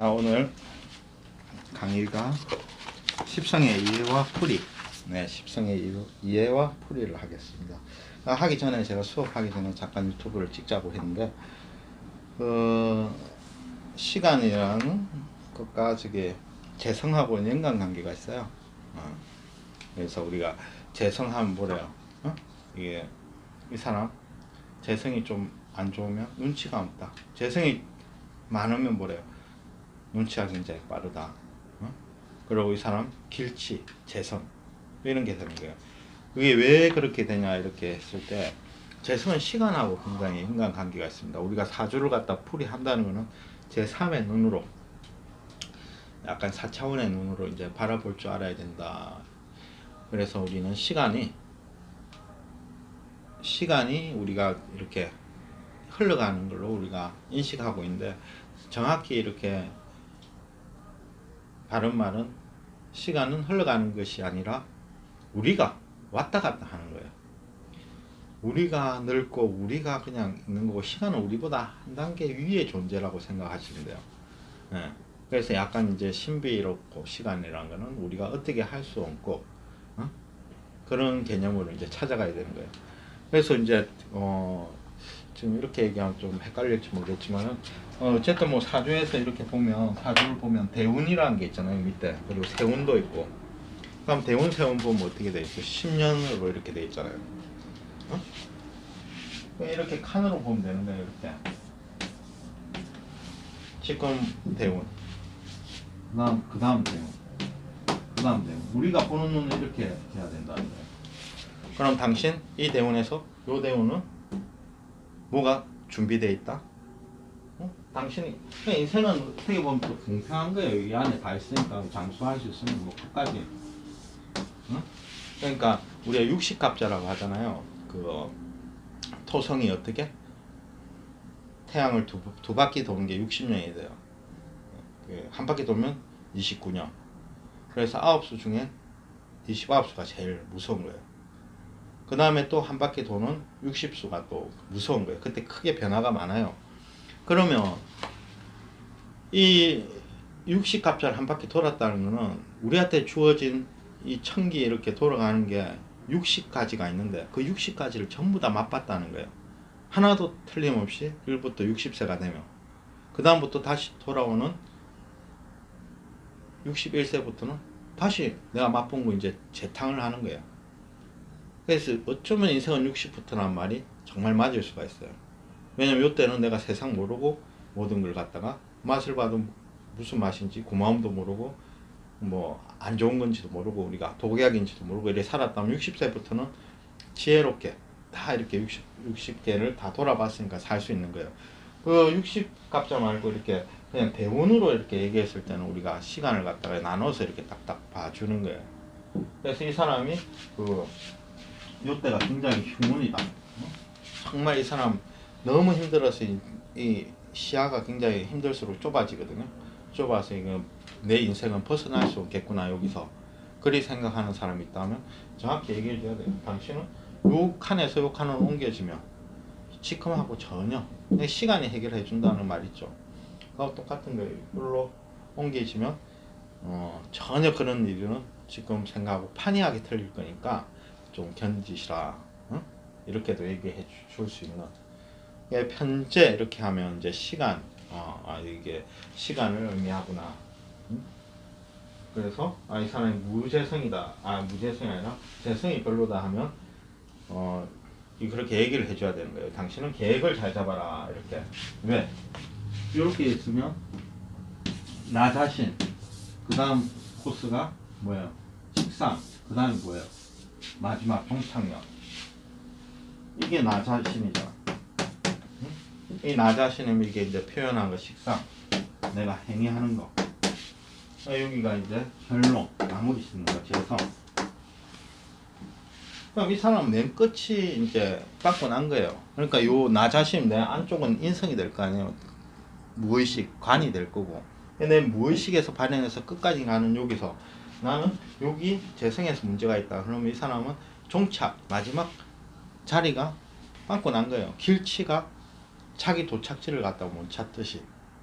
아, 오늘 강의가 십성의 이해와 풀이. 네, 십성의 이해- 이해와 풀이를 하겠습니다. 아, 하기 전에 제가 수업하기 전에 잠깐 유튜브를 찍자고 했는데, 어, 시간이라는 것과 저게 재성하고는 연관관계가 있어요. 어, 그래서 우리가 재성하면 뭐래요? 어? 이게 이 사람 재성이 좀 안 좋으면 눈치가 없다. 재성이 많으면 뭐래요? 눈치가 굉장히 빠르다. 어? 그리고 이 사람 길치, 재성 이런 게 되는 거예요. 그게 왜 그렇게 되냐 이렇게 했을 때 재성은 시간하고 굉장히 인간 관계가 있습니다. 우리가 사주를 갖다 풀이한다는 거는 제 3의 눈으로 약간 4차원의 눈으로 이제 바라볼 줄 알아야 된다. 그래서 우리는 시간이 시간이 우리가 이렇게 흘러가는 걸로 우리가 인식하고 있는데 정확히 이렇게 바른 말은 시간은 흘러가는 것이 아니라 우리가 왔다 갔다 하는 거예요. 우리가 늙고 우리가 그냥 있는 거고 시간은 우리보다 한 단계 위의 존재라고 생각하시면 돼요. 예. 그래서 약간 이제 신비롭고 시간이라는 거는 우리가 어떻게 할 수 없고 어? 그런 개념으로 이제 찾아가야 되는 거예요. 그래서 이제 어 지금 이렇게 얘기하면 좀 헷갈릴지 모르겠지만은 어, 어쨌든 뭐 사주에서 이렇게 보면 사주를 보면 대운이라는 게 있잖아요 밑에. 그리고 세운도 있고. 그럼 대운 세운 보면 어떻게 돼 있어 10년으로 이렇게 돼 있잖아요. 어? 이렇게 칸으로 보면 되는데 이렇게. 지금 대운. 그 다음 그 다음 대운. 그 다음 대운. 우리가 보는 눈은 이렇게 해야 된다는 거예요. 그럼 당신 이 대운에서 요 대운은 뭐가 준비되어 있다? 어? 당신이 그냥 인생은 어떻게 보면 또 풍성한 거예요. 이 안에 다 있으니까 장수할 수 있으면 뭐 끝까지. 어? 그러니까 우리가 육식갑자라고 하잖아요. 그 토성이 어떻게 태양을 두, 두 바퀴 도는 게 60년이 돼요. 그한 바퀴 돌면 29년. 그래서 아홉 수 중에 29수가 제일 무서운 거예요. 그 다음에 또 한 바퀴 도는 60수가 또 무서운 거예요. 그때 크게 변화가 많아요. 그러면 이 60갑자를 한 바퀴 돌았다는 거는 우리한테 주어진 이 천기 이렇게 돌아가는 게 60가지가 있는데 그 60가지를 전부 다 맛봤다는 거예요. 하나도 틀림없이 1부터 60세가 되면 그 다음부터 다시 돌아오는 61세부터는 다시 내가 맛본 거 이제 재탕을 하는 거예요. 그래서 어쩌면 인생은 60부터란 말이 정말 맞을 수가 있어요. 왜냐면 이때는 내가 세상 모르고 모든 걸 갖다가 맛을 봐도 무슨 맛인지 고마움도 모르고 뭐 안 좋은 건지도 모르고 우리가 독약인지도 모르고 이렇게 살았다면 60세부터는 지혜롭게 다 이렇게 60, 60개를 다 돌아봤으니까 살 수 있는 거예요. 그 60갑자 말고 이렇게 그냥 대운으로 이렇게 얘기했을 때는 우리가 시간을 갖다가 나눠서 이렇게 딱딱 봐주는 거예요. 그래서 이 사람이 그 이때가 굉장히 휴문이다. 어? 정말 이 사람 너무 힘들어서 이, 이 시야가 굉장히 힘들수록 좁아지거든요. 좁아서 이거 내 인생은 벗어날 수 없겠구나 여기서 그리 생각하는 사람이 있다면 정확히 얘기해 줘야 돼요. 당신은 요 칸에서 요 칸으로 옮겨지면 지금하고 전혀 시간이 해결해 준다는 말 있죠. 그거 똑같은 거예요. 이걸로 옮겨지면 어, 전혀 그런 일은 지금 생각하고 판이하게 틀릴 거니까 좀 견디시라 어? 이렇게도 얘기해 줄 수 있는 예, 편제 이렇게 하면 이제 시간. 어, 아, 이게 시간을 의미하구나. 음? 그래서 아, 이 사람이 무재성이다. 아 무재성이 아니라 재성이 별로다 하면 어, 이 그렇게 얘기를 해줘야 되는 거예요. 당신은 계획을 잘 잡아라. 이렇게. 왜? 이렇게 있으면 나 자신 그 다음 코스가 뭐예요? 식상 그 다음에 뭐예요? 마지막 종착역. 이게 나 자신이잖아 이 나 자신을 이게 이제 표현한 거 식상 내가 행위하는 거. 아, 여기가 이제 혈롱 나무리 씹는 거 재성. 그럼 이 사람은 맨 끝이 이제 받고 난 거예요. 그러니까 요 나 자신 내 안쪽은 인성이 될 거 아니에요. 무의식 관이 될 거고. 내 무의식에서 발현해서 끝까지 가는 여기서 나는 여기 재성에서 문제가 있다. 그러면 이 사람은 종착 마지막 자리가 빵꾸 난 거예요. 길치가 자기 도착지를 갖다 못 찾듯이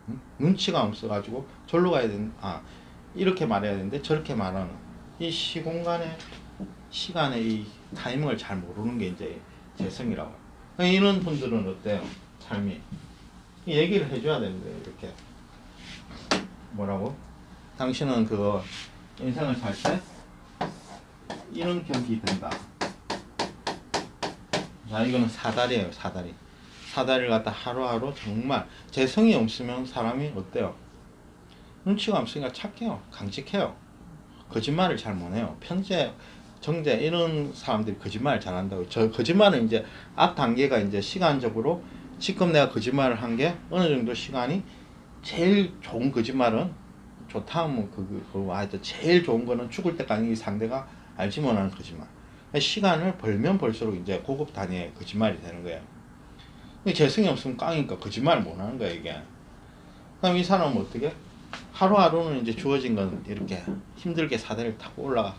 응? 눈치가 없어가지고 절로 가야 되는 아 이렇게 말해야 되는데 저렇게 말하는 이 시공간의 시간의 이 타이밍을 잘 모르는 게 이제 재성이라고. 그러니까 이런 분들은 어때요? 삶이 이 얘기를 해줘야 되는데 이렇게 뭐라고? 당신은 그거 인생을 살 때 이런 경기 된다. 자 이거는 사다리예요 사다리. 사다리를 갖다 하루하루 정말 재성이 없으면 사람이 어때요? 눈치가 없으니까 착해요. 강직해요. 거짓말을 잘 못해요. 편재, 정재 이런 사람들이 거짓말을 잘한다고. 저 거짓말은 이제 앞 단계가 이제 시간적으로 지금 내가 거짓말을 한 게 어느 정도 시간이 제일 좋은 거짓말은 좋다 하면 그, 그, 그, 하여튼 제일 좋은 거는 죽을 때까지 이 상대가 알지 못하는 거짓말. 시간을 벌면 벌수록 이제 고급 단위의 거짓말이 되는 거예요. 재성이 없으면 깡이니까 거짓말을 못 하는 거야, 이게. 그럼 이 사람은 어떻게? 하루하루는 이제 주어진 건 이렇게 힘들게 사다리를 타고 올라가.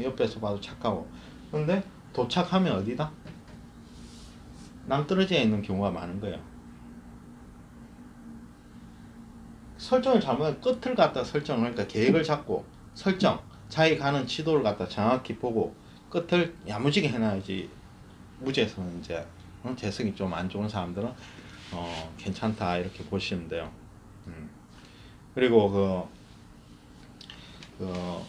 옆에서 봐도 착하고. 근데 도착하면 어디다? 남떨어져 있는 경우가 많은 거예요. 설정을 잘못하면 끝을 갖다 설정을 그러니까 계획을 잡고 설정 자기 가는 지도를 갖다 정확히 보고 끝을 야무지게 해놔야지 무지에서는 이제 어, 재성이 좀 안 좋은 사람들은 어, 괜찮다 이렇게 보시면 돼요. 음. 그리고 그, 그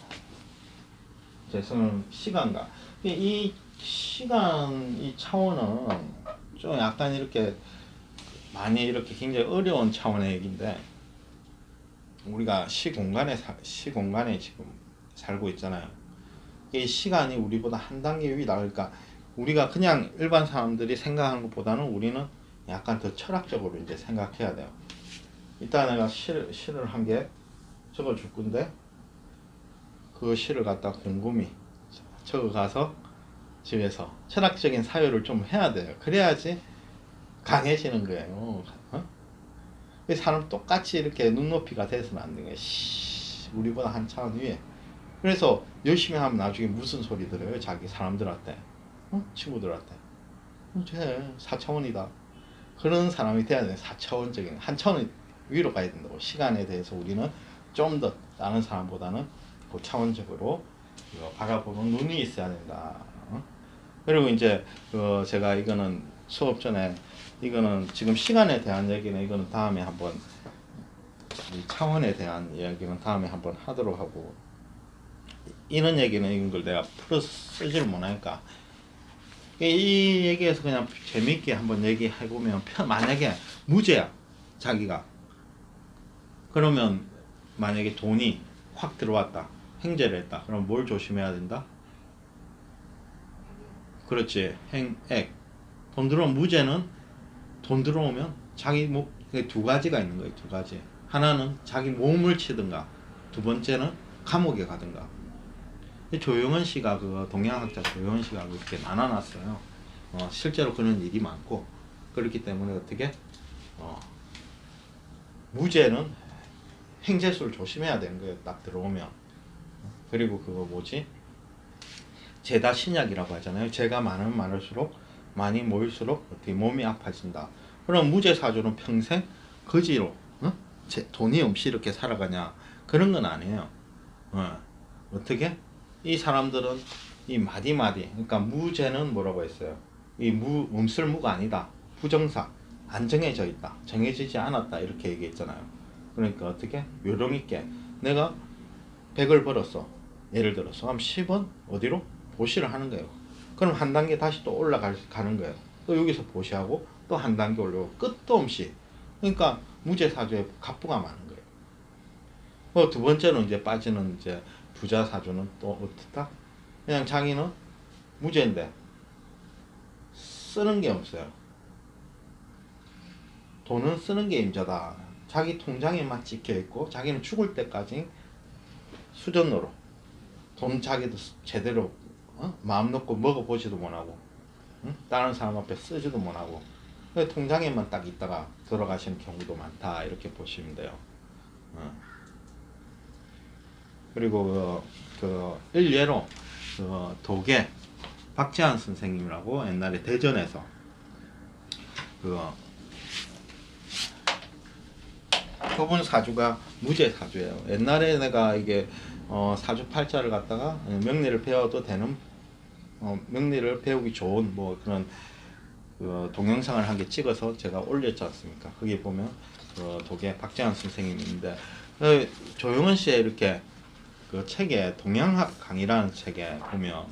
재성은 시간과 이- 이 시간 이 차원은 좀 약간 이렇게 많이 이렇게 굉장히 어려운 차원의 얘기인데 우리가 시공간에 사, 시공간에 지금 살고 있잖아요. 이 시간이 우리보다 한 단계 위다 그러니까 우리가 그냥 일반 사람들이 생각하는 것보다는 우리는 약간 더 철학적으로 이제 생각해야 돼요. 이따 내가 시, 시를 한개 적어줄 건데 그 시를 갖다 곰곰이 적어 가서 집에서 철학적인 사유를 좀 해야 돼요. 그래야지 강해지는 거예요. 어? 이 사람 똑같이 이렇게 눈높이가 돼서는 안 되는 거예요. 씨, 우리보다 한 차원 위에. 그래서 열심히 하면 나중에 무슨 소리 들어요? 자기 사람들한테, 어? 친구들한테. 어, 쟤 4차원이다. 그런 사람이 돼야 돼. 4차원적인 한 차원 위로 가야 된다고. 시간에 대해서 우리는 좀 더 다른 사람보다는 고차원적으로 이거 바라보는 눈이 있어야 된다. 어? 그리고 이제 그 제가 이거는 수업 전에 이거는 지금 시간에 대한 얘기는 이거는 다음에 한번 이 차원에 대한 이야기는 다음에 한번 하도록 하고 이런 얘기는 이런 걸 내가 풀어 쓰지를 못하니까 이 얘기에서 그냥 재밌게 한번 얘기해 보면 만약에 무죄야 자기가. 그러면 만약에 돈이 확 들어왔다 행제를 했다 그럼 뭘 조심해야 된다? 그렇지 행액. 돈 들어오면 무죄는 돈 들어오면 자기 뭐두 가지가 있는 거예요 두 가지. 하나는 자기 몸을 치든가 두 번째는 감옥에 가든가. 이 조용원 씨가 그 동양학자 조용원 씨가 그렇게 나눠놨어요. 어, 실제로 그런 일이 많고 그렇기 때문에 어떻게 어, 무죄는 행제수를 조심해야 되는 거예요 딱 들어오면. 그리고 그거 뭐지? 제다 신약이라고 하잖아요. 제가 많으면 많을수록 많이 모일수록 어떻게 몸이 아파진다. 그럼 무죄 사주는 평생 거지로 어? 제, 돈이 없이 이렇게 살아가냐. 그런 건 아니에요. 어. 어떻게 이 사람들은 이 마디마디 그러니까 무죄는 뭐라고 했어요? 이 무 음술무가 아니다. 부정사. 안 정해져 있다. 정해지지 않았다. 이렇게 얘기했잖아요. 그러니까 어떻게? 요령 있게 내가 100을 벌었어. 예를 들어서 그럼 10원 어디로? 보시를 하는 거예요. 그럼 한 단계 다시 또 올라가는 거예요. 또 여기서 보시하고 또 한 단계 올라오고 끝도 없이. 그러니까 무죄 사주에 갑부가 많은 거예요. 어, 두 번째는 이제 빠지는 이제 부자 사주는 또 어떻다 그냥 자기는 무죄인데 쓰는 게 없어요 돈은 쓰는 게 임자다 자기 통장에만 찍혀 있고 자기는 죽을 때까지 수전으로 돈 자기도 제대로 어? 마음 놓고 먹어보지도 못하고 응? 다른 사람 앞에 쓰지도 못하고 그 통장에만 딱 있다가 돌아가시는 경우도 많다 이렇게 보시면 돼요 어. 그리고 그, 그 일례로 그 도계 박재환 선생님이라고 옛날에 대전에서 그 표본 사주가 무죄 사주예요. 옛날에 내가 이게 어, 사주 팔자를 갖다가 명리를 배워도 되는 어, 명리를 배우기 좋은 뭐 그런 그 동영상을 한 개 찍어서 제가 올렸지 않습니까? 거기 보면 그 독일 박재환 어, 조용은 씨의 이렇게 그 책에 동양학 강의라는 책에 보면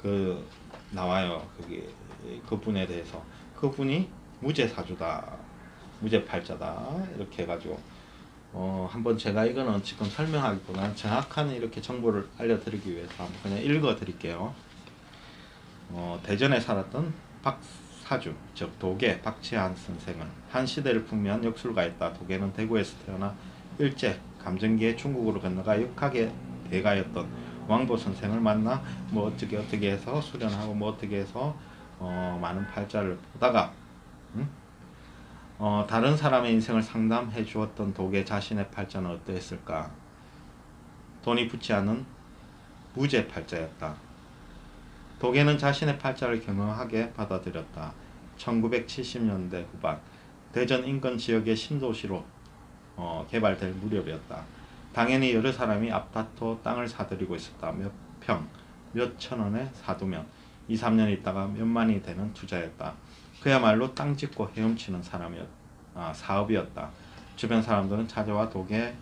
그 나와요. 거기 그분에 대해서 그분이 무죄 사주다. 무죄 팔자다. 이렇게 해 가지고 어, 한번 제가 이거는 지금 설명하기보다는 정확한 이렇게 정보를 알려드리기 위해서 한번 그냥 읽어 드릴게요. 어, 대전에 살았던 박사주, 즉 도계 박치한 선생은 한 시대를 풍미한 역술가였다. 도계는 대구에서 태어나 일제 감정기에 중국으로 건너가 역학의 대가였던 왕보 선생을 만나 뭐 어떻게 어떻게 해서 수련하고 뭐 어떻게 해서 어, 많은 팔자를 보다가 응? 어, 다른 사람의 인생을 상담해 주었던 도계 자신의 팔자는 어떠했을까? 돈이 붙지 않은 무죄 팔자였다. 도계는 자신의 팔자를 경허하게 받아들였다. 1970년대 후반 대전 인근 지역의 신도시로 어, 개발될 무렵이었다. 당연히 여러 사람이 아파트 땅을 사들이고 있었다. 몇 평, 몇 천 원에 사두면 2, 3년 있다가 몇만이 되는 투자였다. 그야말로 땅 짓고 헤엄치는 사람이었, 아, 사업이었다. 주변 사람들은 찾아와 도계를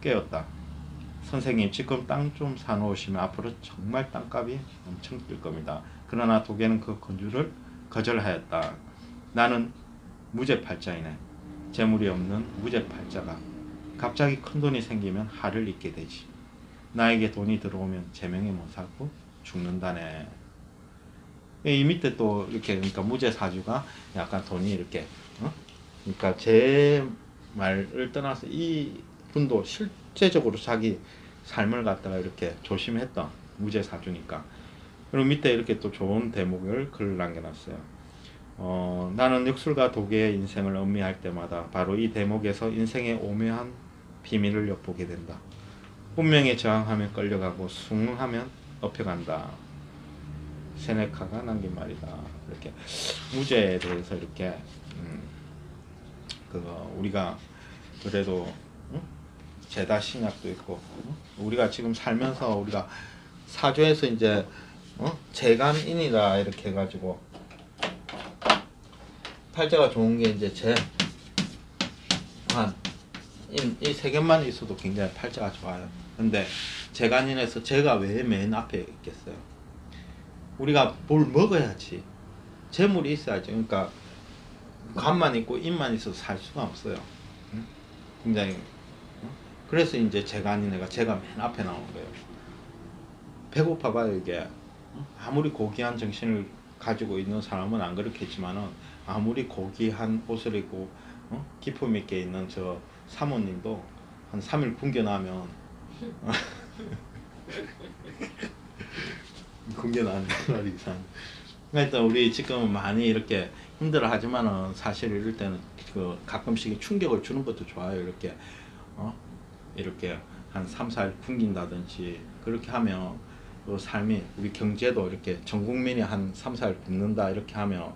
깨웠다. 선생님 지금 땅 좀 사놓으시면 앞으로 정말 땅값이 엄청 뛸 겁니다. 그러나 도계는 그 건주를 거절하였다. 나는 무죄 팔자이네. 재물이 없는 무죄팔자가 갑자기 큰 돈이 생기면 할을 잊게 되지. 나에게 돈이 들어오면 제명에 못 살고 죽는다네. 이 밑에 또 이렇게 그러니까 무죄 사주가 약간 돈이 이렇게 어? 그러니까 제 말을 떠나서 이 분도 실제적으로 자기 삶을 갖다가 이렇게 조심했던 무죄 사주니까 그리고 밑에 이렇게 또 좋은 대목을 글을 남겨놨어요. 어, 나는 역술가 도계의 인생을 음미할 때마다 바로 이 대목에서 인생의 오묘한 비밀을 엿보게 된다. 운명에 저항하면 끌려가고 숭하면 업혀간다. 세네카가 남긴 말이다. 이렇게 무죄에 대해서 이렇게 음, 그거 우리가 그래도 응? 제다 신약도 있고 응? 우리가 지금 살면서 우리가 사조에서 이제 어? 재간인이다 이렇게 해가지고 팔자가 좋은 게 이제 재한이 세 개만 있어도 굉장히 팔자가 좋아요. 근데 재간인에서 제가 왜 맨 앞에 있겠어요? 우리가 뭘 먹어야지 재물이 있어야지. 그러니까 간만 있고 입만 있어도 살 수가 없어요. 응? 굉장히 어? 그래서 이제 재간인 애가 제가 맨 앞에 나오는 거예요. 배고파 봐요 이게 어? 아무리 고귀한 정신을 가지고 있는 사람은 안 그렇겠지만은 아무리 고귀한 옷을 입고 어? 기품 있게 있는 저 사모님도 한 3일 굶겨 나면 굶겨 나는 말이 이상. 그러니까 우리 지금 많이 이렇게 힘들어 하지만은 사실 이럴 때는 그 가끔씩 충격을 주는 것도 좋아요. 이렇게 어 이렇게 한 3, 4일 굶긴다든지 그렇게 하면 그 삶이 우리 경제도 이렇게 전 국민이 한 3, 4일 굶는다 이렇게 하면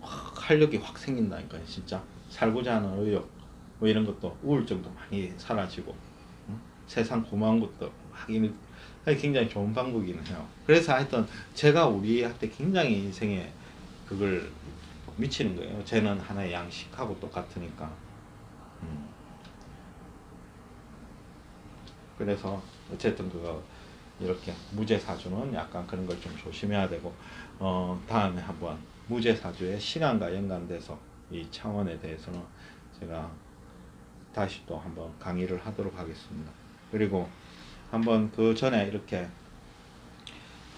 확 활력이 확 생긴다니까요. 진짜 살고자 하는 의욕 뭐 이런 것도 우울증도 많이 사라지고 어? 세상 고마운 것도 막 이런 굉장히 좋은 방법이긴 해요. 그래서 하여튼 제가 우리한테 굉장히 인생에 그걸 미치는 거예요. 쟤는 하나의 양식하고 똑같으니까. 음. 그래서 어쨌든 그거 이렇게 무죄 사주는 약간 그런 걸 좀 조심해야 되고 어 다음에 한번 무죄 사주의 시간과 연관돼서 이 차원에 대해서는 제가 다시 또 한번 강의를 하도록 하겠습니다. 그리고 한번 그 전에 이렇게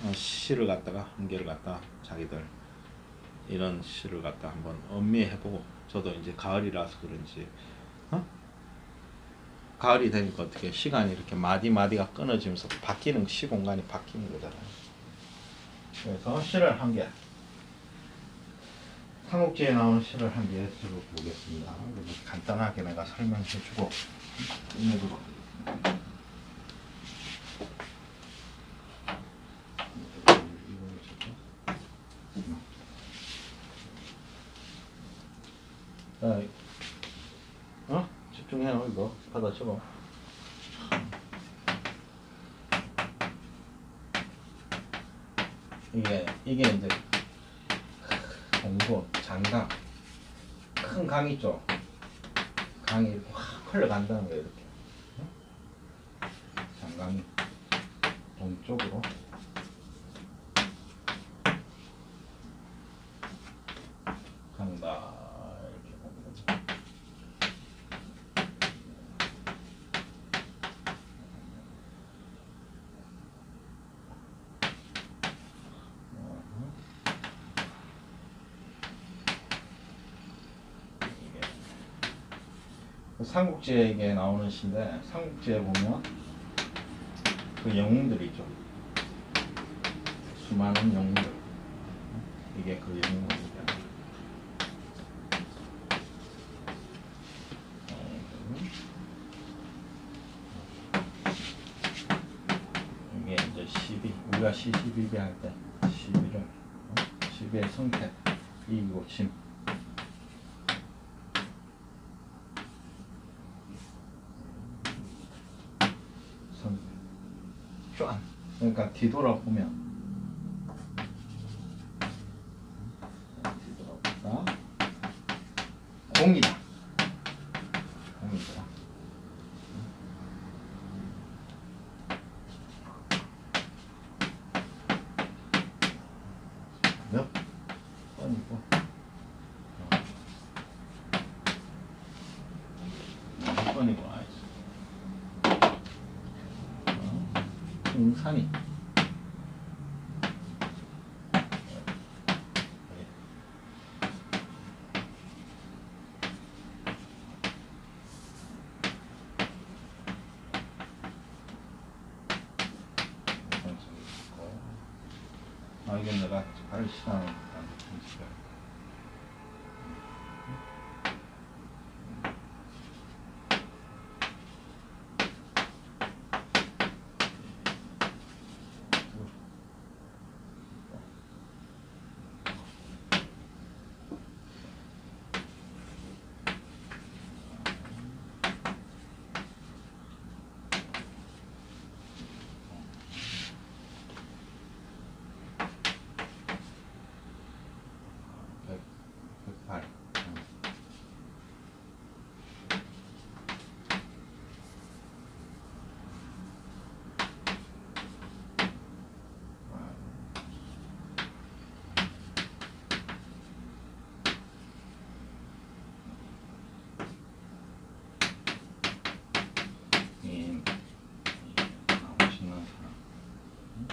어, 시를 갖다가 한 개를 갖다 자기들 이런 시를 갖다 한번 음미해보고 저도 이제 가을이라서 그런지 어? 가을이 되니까 어떻게 시간이 이렇게 마디 마디가 끊어지면서 바뀌는 시 공간이 바뀌는 거잖아요. 그래서 시를 한 개. 삼국지에 나오는 시를 한 개 들어보겠습니다. 간단하게 내가 설명해주고 끝내도록. 저거. 이게 이게 이제 동도 장강 큰 강 있죠. 강이 확 흘러간다는 거예요 이렇게. 응? 장강이 동쪽으로. 간다 이렇게 보는 거죠. 이게 삼국지에 나오는 시인데 삼국지에 보면 그 영웅들이 있죠. 수많은 영웅들. 이게 그 영웅들이야. 영웅들. 이게 이제 시비 우리가 시시비비 할때 시비를 어? 시비의 성태 이기고 침 선, 쫙 그러니까 뒤돌아보면. 뒤돌아보다. 공이다. 공이다. 몇 번이고? 어. 몇 번이고? 등산이 아 이건 내가 발을 시나는 principle. 백, 백팔. 응. 인, 아, 멋있는 사람. 응?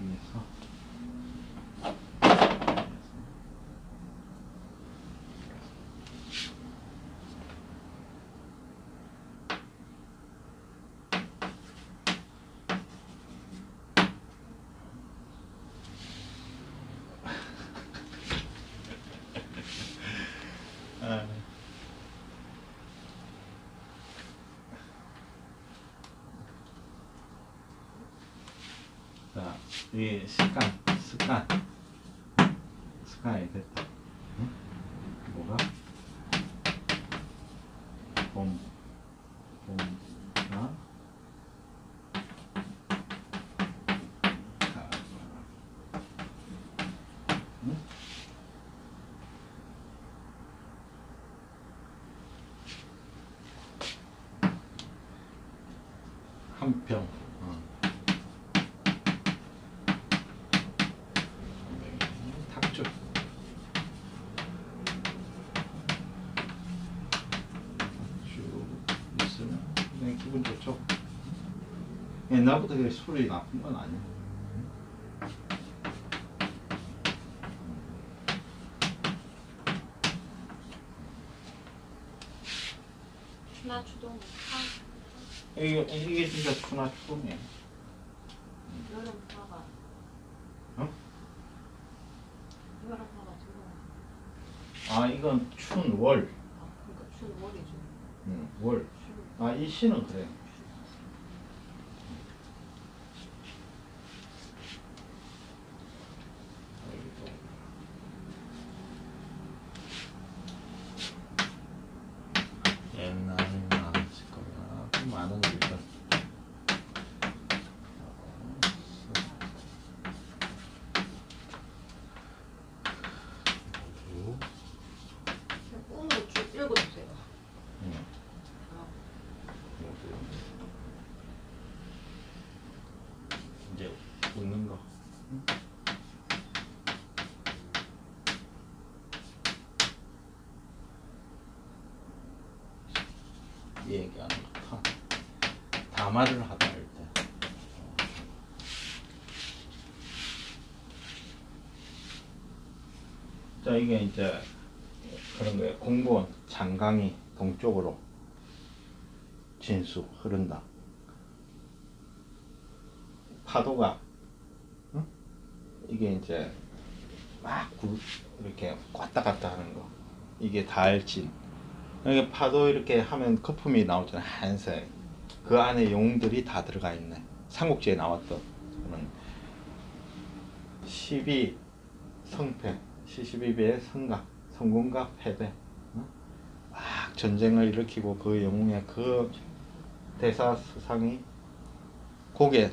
위에서 아. 자, 이 습관, 습관, 습관이 됐다. 응? 뭐가? 봄, 봄, 아? 가, 응? 한 평. 어. 탁주. 쭉 있으면 그냥 기분 좋죠. 옛날부터 그 술이 나쁜 건 아니야. 추나 추동 파 이게 이게 진짜 추나 추동이야. 여름 파가 어? 여름 파가 들어 아 이건 춘월. 아 그러니까 추 월이죠 응, 월. 추아이 시는 그래. 얘기하는 거. 담화를 하다 할 때. 자 이게 이제 그런 거예요. 공무원 장강이 동쪽으로 진수 흐른다. 파도가 응? 이게 이제 막 구, 이렇게 왔다 갔다 하는 거. 이게 달진. 이게 파도 이렇게 하면 거품이 나오잖아요. 한색. 그 안에 용들이 다 들어가 있네. 삼국지에 나왔던 그런 12 성패, 시시비비의 성각, 성공과 패배. 어? 막 전쟁을 일으키고 그 영웅의 그 대사 수상이 고개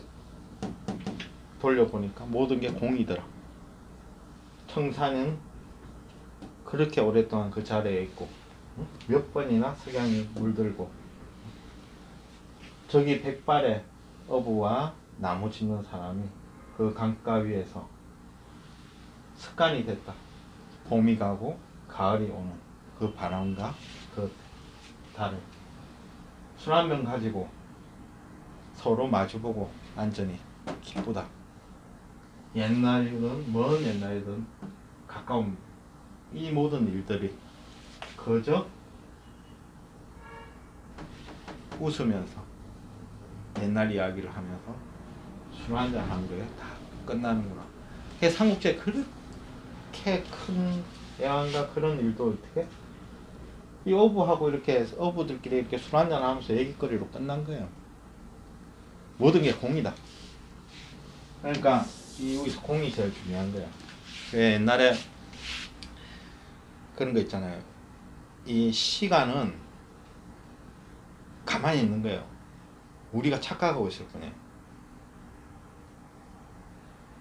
돌려보니까 모든 게 공이더라. 청사는 그렇게 오랫동안 그 자리에 있고 응? 몇 번이나 석양이 물들고 저기 백발의 어부와 나무 짓는 사람이 그 강가 위에서 습관이 됐다. 봄이 가고 가을이 오는 그 바람과 그 달을 술 한 병 가지고 서로 마주보고 안전히 기쁘다. 옛날이든 먼 옛날이든 가까운 이 모든 일들이 그저 웃으면서 옛날 이야기를 하면서 술 한잔 하는 거에 다 끝나는구나. 그 삼국지에 그렇게 큰 애완과 그런 일도 어떻게 이 어부하고 이렇게 어부들끼리 이렇게 술 한잔 하면서 얘기거리로 끝난 거예요. 모든 게 공이다. 그러니까 이 여기서 공이 제일 중요한 거야. 그 옛날에 그런 거 있잖아요. 이 시간은 가만히 있는 거예요. 우리가 착각하고 있을 뿐이에요.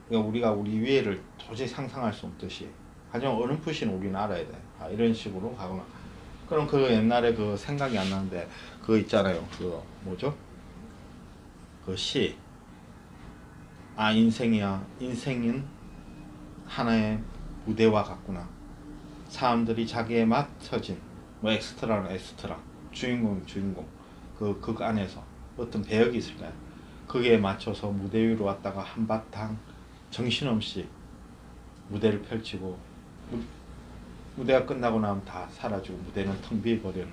그러니까 우리가 우리 위해를 도저히 상상할 수 없듯이 하지만 어렴풋이는 우리는 알아야 돼. 아, 이런 식으로 가거나 그럼 그 옛날에 그 생각이 안 나는데 그거 있잖아요. 그 뭐죠? 그 시. 아 인생이야. 인생은 하나의 무대와 같구나. 사람들이 자기에 맞춰진 뭐 엑스트라는 엑스트라, 주인공 주인공 그그 안에서 어떤 배역이 있을 거야. 거기에 맞춰서 무대 위로 왔다가 한바탕 정신없이 무대를 펼치고 무, 무대가 끝나고 나면 다 사라지고 무대는 텅 비어버리는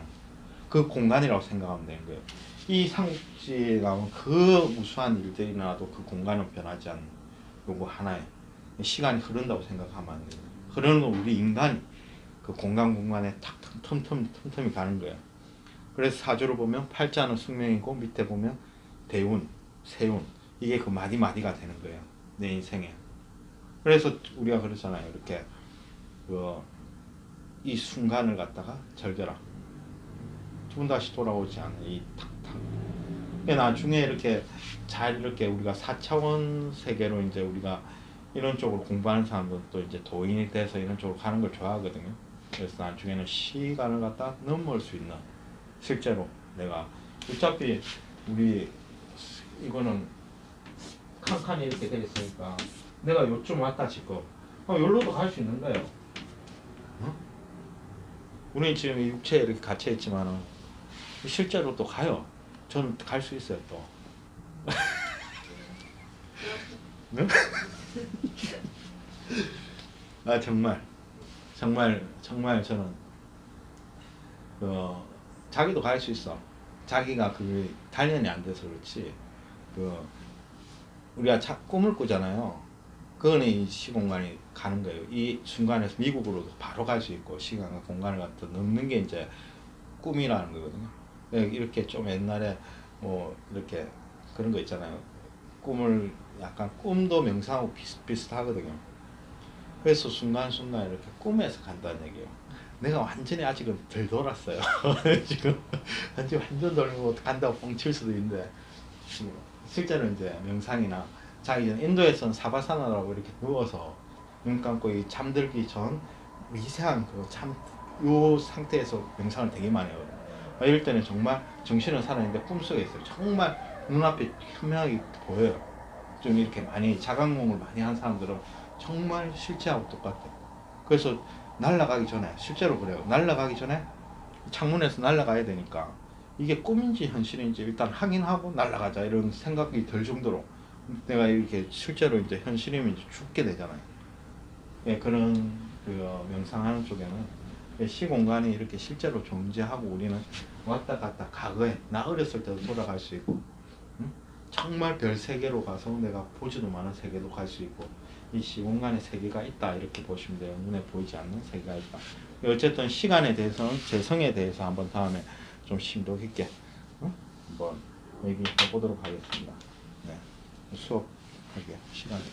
그 공간이라고 생각하면 되는 거예요. 이 삼국지에 나오는 그 무수한 일들이 나와도 그 공간은 변하지 않는 요거 하나에 시간이 흐른다고 생각하면 안 돼요. 흐르는 건 우리 인간이 그 공간 공간에 탁탁 틈틈 틈틈이 가는 거예요. 그래서 사주를 보면 팔자는 숙명이고 밑에 보면 대운, 세운 이게 그 마디 마디가 되는 거예요. 내 인생에. 그래서 우리가 그러잖아요. 이렇게 그 이 순간을 갖다가 즐겨라. 두번 다시 돌아오지 않아. 이 탁탁. 나중에 이렇게 잘 이렇게 우리가 4차원 세계로 이제 우리가 이런 쪽으로 공부하는 사람들도 이제 도인이 돼서 이런 쪽으로 가는 걸 좋아하거든요. 그래서 나중에는 시간을 갖다 넘을 수 있는 실제로 내가 어차피 우리 이거는 칸칸이 이렇게 돼 있으니까 내가 요쯤 왔다 지금 어, 여기로도 갈 수 있는 거예요. 어? 우리 지금 이 육체에 이렇게 갇혀 있지만은 실제로 또 가요. 저는 갈 수 있어요 또. 네? 아 정말 정말 정말 저는 그 자기도 갈 수 있어. 자기가 그 단련이 안 돼서 그렇지. 그 우리가 자, 꿈을 꾸잖아요. 그거는 이 시공간이 가는 거예요. 이 순간에서 미국으로도 바로 갈 수 있고 시간과 공간을 갖다 넘는 게 이제 꿈이라는 거거든요. 네, 이렇게 좀 옛날에 뭐 이렇게 그런 거 있잖아요. 꿈을 약간 꿈도 명상하고 비슷비슷하거든요. 그래서 순간순간 이렇게 꿈에서 간다는 얘기예요. 내가 완전히 아직은 덜 돌았어요. 지금 완전 완전 돌고 간다고 뻥칠 수도 있는데 실제로 이제 명상이나 자기 인도에서는 사바사나라고 이렇게 누워서 눈 감고 이 잠들기 전 미세한 그참요 상태에서 명상을 되게 많이 해요. 아, 이럴 때는 정말 정신은 살아있는데 꿈속에 있어요. 정말 눈앞에 현명하게 보여요. 좀 이렇게 많이 자각몽을 많이 한 사람들은 정말 실제하고 똑같아요. 그래서 날아가기 전에 실제로 그래요. 날아가기 전에 창문에서 날아가야 되니까 이게 꿈인지 현실인지 일단 확인하고 날아가자 이런 생각이 들 정도로 내가 이렇게 실제로 이제 현실이면 이제 죽게 되잖아요. 예, 그런 그 명상하는 쪽에는 시공간이 이렇게 실제로 존재하고 우리는 왔다 갔다 과거에 나 어렸을 때도 돌아갈 수 있고 응? 정말 별 세계로 가서 내가 보지도 않은 세계도 갈 수 있고 이 시공간에 세계가 있다 이렇게 보시면 돼요. 눈에 보이지 않는 세계가 있다. 어쨌든 시간에 대해서는 재성에 대해서 한번 다음에 좀 심도 깊게 어? 한번 얘기해 보도록 하겠습니다. 네. 수업하게 시간이